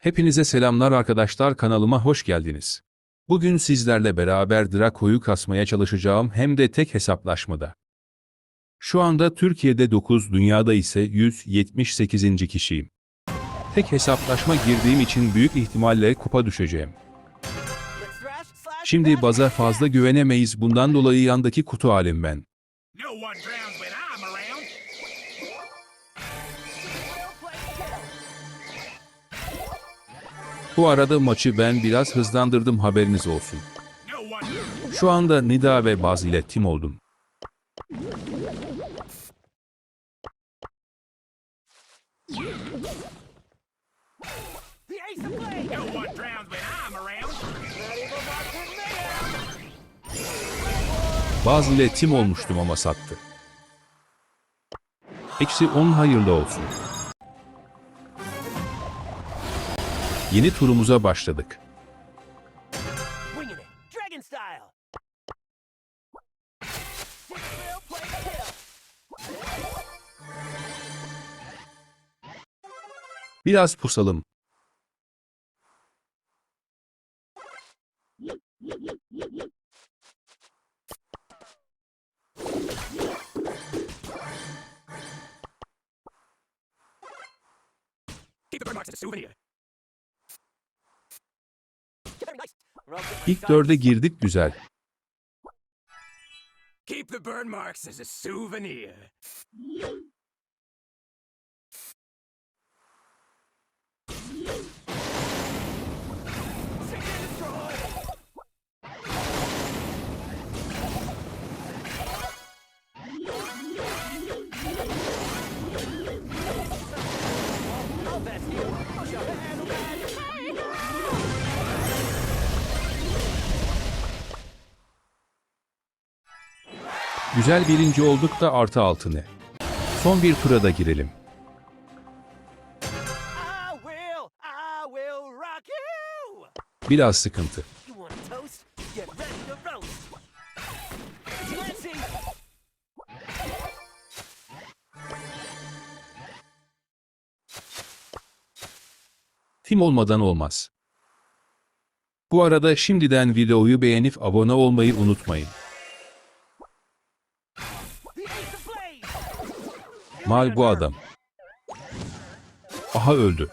Hepinize selamlar arkadaşlar kanalıma hoş geldiniz. Bugün sizlerle beraber Draco'yu kasmaya çalışacağım hem de tek hesaplaşmada. Şu anda Türkiye'de 9, dünyada ise 178. kişiyim. Tek hesaplaşma girdiğim için büyük ihtimalle kupa düşeceğim. Şimdi baza fazla güvenemeyiz bundan dolayı yandaki kutu halim ben. Bu arada maçı ben biraz hızlandırdım haberiniz olsun. Şu anda Nida ve Baz ile tim oldum. Baz ile tim olmuştum ama sattı. Eksi 10 hayırlı olsun. Yeni turumuza başladık. Biraz pusalım. Keep the bird marks as a souvenir. İlk dörde girdik güzel. Keep the burn marks as a souvenir. Best you. Push Güzel birinci olduk da artı altı ne? Son bir tura da girelim. Biraz sıkıntı. Tim olmadan olmaz. Bu arada şimdiden videoyu beğenip abone olmayı unutmayın. Mal bu adam. Aha öldü.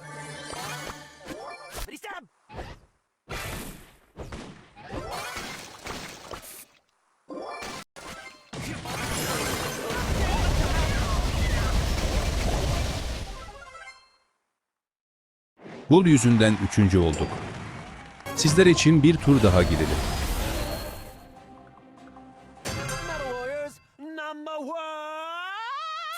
Bul yüzünden üçüncü olduk. Sizler için bir tur daha girelim.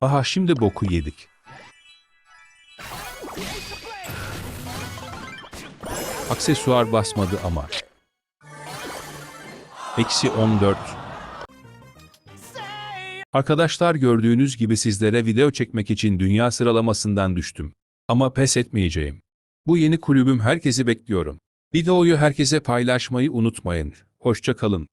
Aha şimdi boku yedik. Aksesuar basmadı ama. Eksi 14. Say Arkadaşlar gördüğünüz gibi sizlere video çekmek için dünya sıralamasından düştüm. Ama pes etmeyeceğim. Bu yeni kulübüm herkesi bekliyorum. Videoyu herkese paylaşmayı unutmayın. Hoşça kalın.